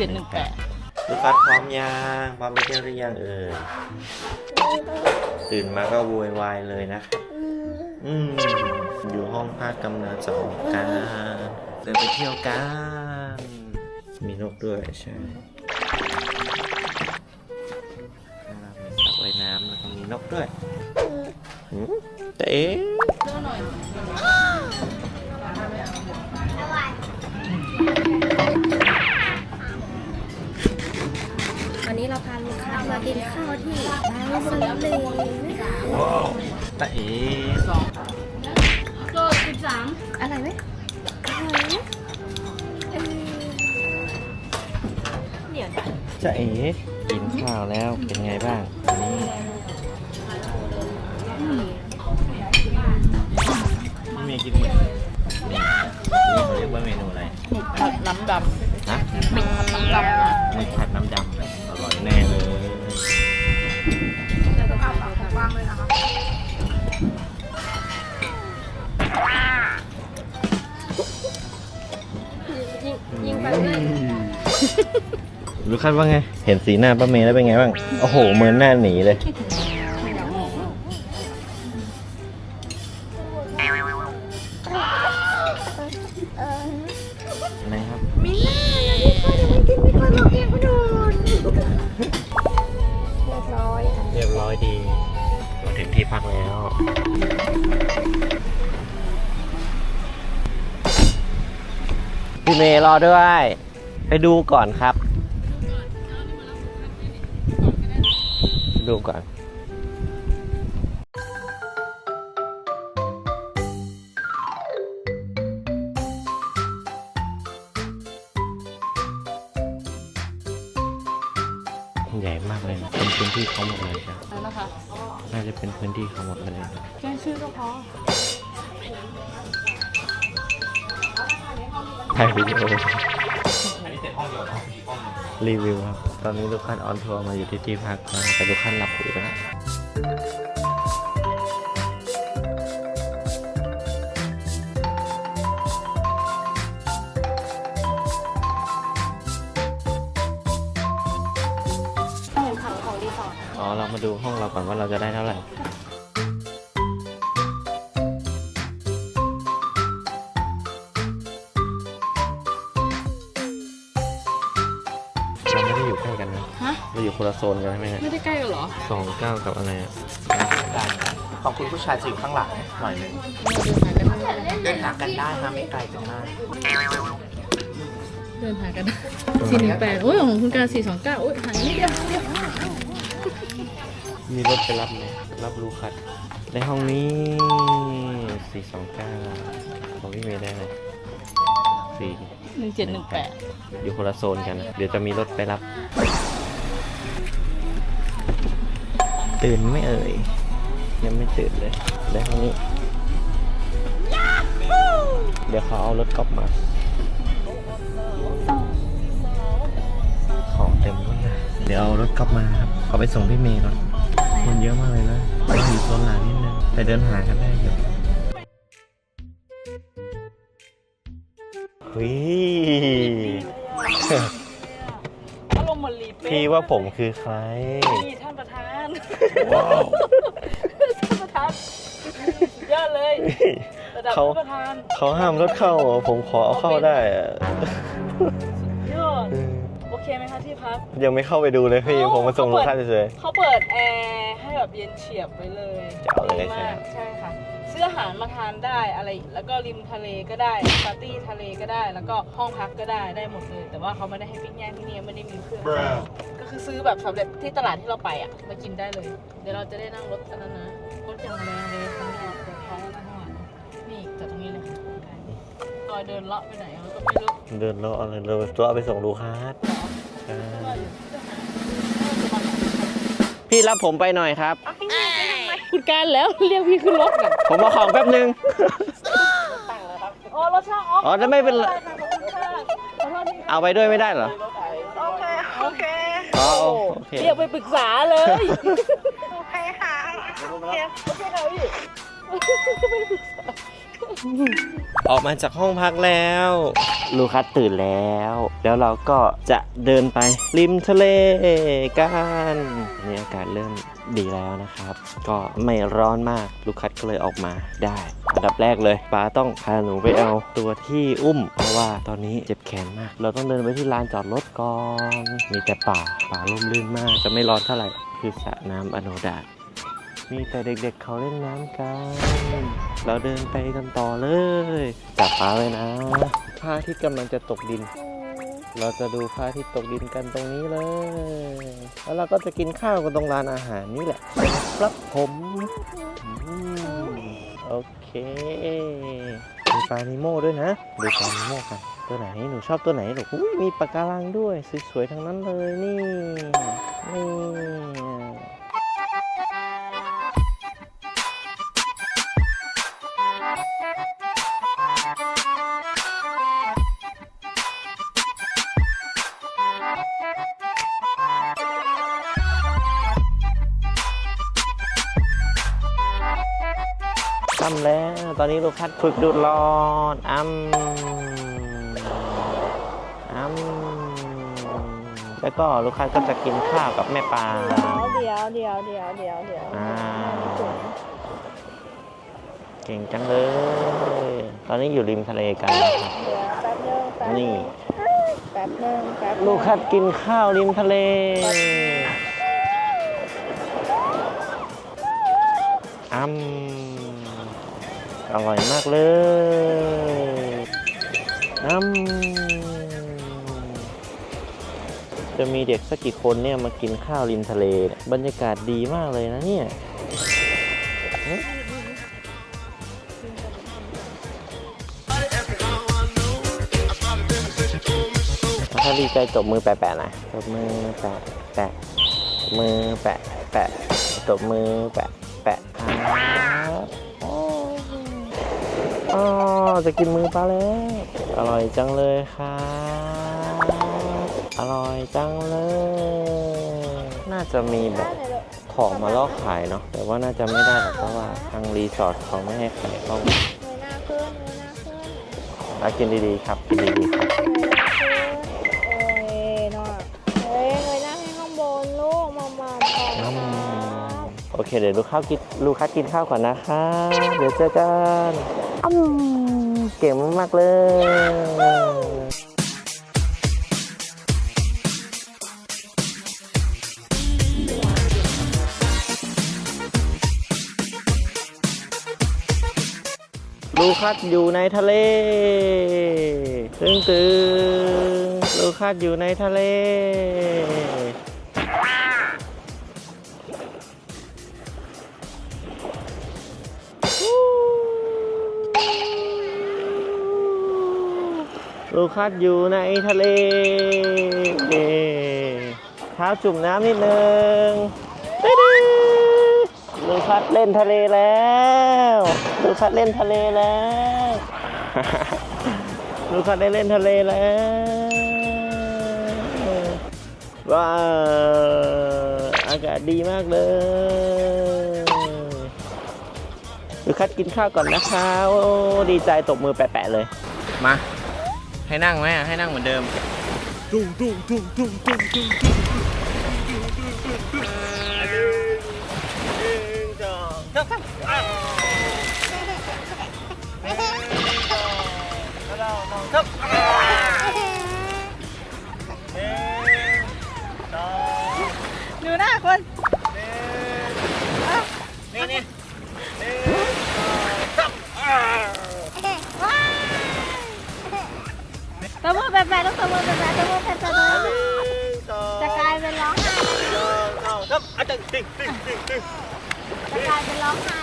จ็ดหนึ่งแปดลูกคัดพร้อมยังพร้อมไปเที่ยวหรือยังเอ่ยตื่นมาก็โวยวายเลยนะครับอืมอยู่ห้องพักกำลังจะออกกันเดินไปเที่ยวกัน มีนกด้วยใช่ว่ายน้ำแล้วก็มีนกด้วยแต่เอ๊ะ มากินข้าวที่ร้านสลิงนะคะแต่เอ๊ะโลสิบสามอร่อยไรไหมเดี๋ยวนะจะเอ๋กินข้าวแล้วเป็นไงบ้างนนี้เมย์กินหมึกนี่เขาเรียกว่าเมนูอะไรหมึกผัดน้ำดฮะำหมึกผัดน้ำดำหมึกผัดน้ำดำอร่อยแน่เลย ยิงยิงไปเลยรู้คาดว่าไง เห็นสีหน้าป้าเมย์แล้วเป็นไงบ้าง โอ้โหเหมือนหน้าหนีเลย อยดี มาถึงที่พักแล้ว พี่เมย์รอด้วย ไปดูก่อนครับ ดูก่อน ใหญ่มากเลยนะเป็นพื้นที่เขาหมดเลยครับแล้วนะคะน่าจะเป็นพื้นที่เขาหมดเลยนะแค่ชื่อก็พอถ่ายวิดีโอรีวิวครับ ตอนนี้ลูกค้าออนทัวร์มาอยู่ที่ที่พักนะแต่ลูกค้าหลับอยู่นะอ๋ เรามาดูห้องเราก่อนว่าเราจะได้เท่าไหร่เราไม่ได้อยู่ใกล้กันนะฮะ เราอยู่คนละโซนกันใช่ไหมเนี่ยไม่ได้ใกล้กันเหรอสองเก้ากับอะไรอะได้ขอบคุณผู้ชายจะอยู่ข้างหลังหน่อยหนึงเดินหากันได้ฮะไม่ไกลกันมากเดินหากันสี่หนึ่งแปดโอ้ยของคุณการสี่สองเก้าโอ้ยหายนิดเดียวนิดเดียว มีรถไปรับไหมรับรูคัด ในห้องนี้สี่สองเก้าของพี่เมย์ได้เลยสี่หนึ่งเจ็ดหนึ่งแปดอยู่คนละโซนกันเดี๋ยวจะมีรถไปรับ ตื่นไหม่เอ่ย ยังไม่ตื่นเลยได้ห้องนี้ เดี๋ยวเขาเอารถกลับมา ของเต็มรถเลยเดี๋ยวเอารถกลับมาครับเอาไปส่งพี่เมย์ก่อน คนเยอะมากเลยนะเราอยู่โซนหลังนิดนึงแต่เดินหากันได้อยู่เฮ้ยอารมณ์เหมือนรีเป้พี่ว่าผมคือใคร นี่ท่านประธานว้าว ท่านประธานยอดเลยระดับเขาท่านประธานเขาห้ามรถเข้าอะผมขอเอาเข้าได้อะยอดโอเค ไหมคะที่พักยังไม่เข้าไปดูเลยพี่เอ้าผมมาส่งเขาลูเปิกดค้าเฉยเขาเปิดแอร์ให้แบบเย็นเฉียบไปเลยแจ๋วเลยดีมากใช่ใช่ค่ะซื้ออาหารมาทานได้อะไร แล้วก็ริมทะเลก็ได้ปาร์ตี้ทะเลก็ได้ แล้วก็ห้องพักก็ได้ได้หมดเลย แต่ว่าเขาไม่ได้ให้ปิ้งย่างที่นี่ไม่ได้มีเครื่องก็คือซื้อแบบสำเร็จที่ตลาดที่เราไปอะมากินได้เลย เดี๋ยวเราจะได้นั่งรถอันนั้นนะรถอย่างแรงเลยคันนี้เดี๋ยวเขาข้างหลังนี่จอดตรงนี้เลยค่ะลอยเดินเลาะไปไหนเราก็ไม่รู้ๆเดินรถเอาเลยเราตัวเอาไปส่งลูกค้า ใช่พี่รับผมไปหน่อยครับคุณการแล้วเรียกพี่ขึ้นรถกันผมเอาของแป๊บนึง อ๋อรถช่างอ๋ออ๋อแล้วไม่เป็นไรขอบคุณค่ะขอโทษทีเอาไปด้วยไม่ได้เหรอโอเค โอเค อ๋อโอเค เรียกไปปรึกษาเลยโอเคค่ะโอเคโอเคค่ะพี่ ไม่ได้ปรึกษา ออกมาจากห้องพักแล้ว ลูคัสตื่นแล้ว แล้วเราก็จะเดินไปริมทะเลกันนี่อากาศเริ่มดีแล้วนะครับ ก็ไม่ร้อนมาก ลูคัสก็เลยออกมาได้ อันดับแรกเลยป้าต้องพาหนูไปเอาตัวที่อุ้ม เพราะว่าตอนนี้เจ็บแขนมาก เราต้องเดินไปที่ลานจอดรถก่อน มีแต่ป่า ป่าร่มรื่นมาก จะไม่ร้อนเท่าไหร่ คือสระน้ำอโนดาต มีแต่เด็กๆเขาเล่นน้ำกัน เราเดินไปกันต่อเลยจับปลาไว้นะพระอาที่กำลังจะตกดิน เราจะดูพระอาที่ตกดินกันตรงนี้เลย แล้วเราก็จะกินข้าวกันตรงร้านอาหารนี่แหละครับผมอืมโอเคมีปลานิโม่ด้วยนะดูปลานิโม่กัน ตัวไหนหนูชอบตัวไหนหรออุ้ยมีปลาการังด้วยสวยๆทั้งนั้นเลยนี่ ทำแล้ว ตอนนี้ลูกคัดฝึกดูดร้อนอ้ำอ้ำแล้วก็ลูกคัดก็จะกินข้าวกับแม่ปลาเดี๋ยวเดี๋ยวเดี๋ยวเดี๋ยวเดี๋ยวอ่าเก่งจังเลย ตอนนี้อยู่ริมทะเลกันนะครับเดี๋ยวแป๊บนึงแป๊บนึนี่งแป๊บนึงแป๊บนึงลูกคัดกินข้าวริมทะเล อ้ำ อร่อยมากเลยอ้ำจะมีเด็กสักกี่คนเนี่ยมากินข้าวริมทะเลเนี่ยบรรยากาศดีมากเลยนะเนี่ยหึถ้าดีใจตบมือแปะๆหน่อยตบมือแปะแปะตบมือแปะแปะตบมือแปะแปะครับอ๋อ อ๋อจะกินมือปลาแล้ว อร่อยจังเลยครับอร่อยจังเลย น่าจะมีแบบของมาล่อขายเนาะ แต่ว่าน่าจะไม่ได้หรอกเพราะว่าทางรีสอร์ทเขาไม่ให้ขายเข้าเงยหน้าขึ้นเงยหน้าขึ้นอะกินดีๆครับกินดีๆครับ เโอเค เดี๋ยวลูกข้าวกินลูกค้ากินข้าวก่อนนะคะ เดี๋ยวเจอกันอืมเก่งมากๆเลยลูคัสอยู่ในทะเลตึงตึงลูคัสอยู่ในทะเล ลูคัสอยู่ในทะเลเท้าจุ่มน้ำนิดนึงลูคัสเล่นทะเลแล้วลูคัสเล่นทะเลแล้วลูคัสได้เล่นทะเลแล้วว้าวอากาศดีมากเลยลูคัสกินข้าวก่อนนะคะโอ้ดีใจตบมือแปะๆเลยมา ให้นั่งไหมให้นั่งเหมือนเดิม ตุ้งตุ้งตุ้งตุ้งตุ้งตุ้งตุ้ง ติ๊กติ๊กติ๊กตึงตึงจะกลายเป็นร้องไห้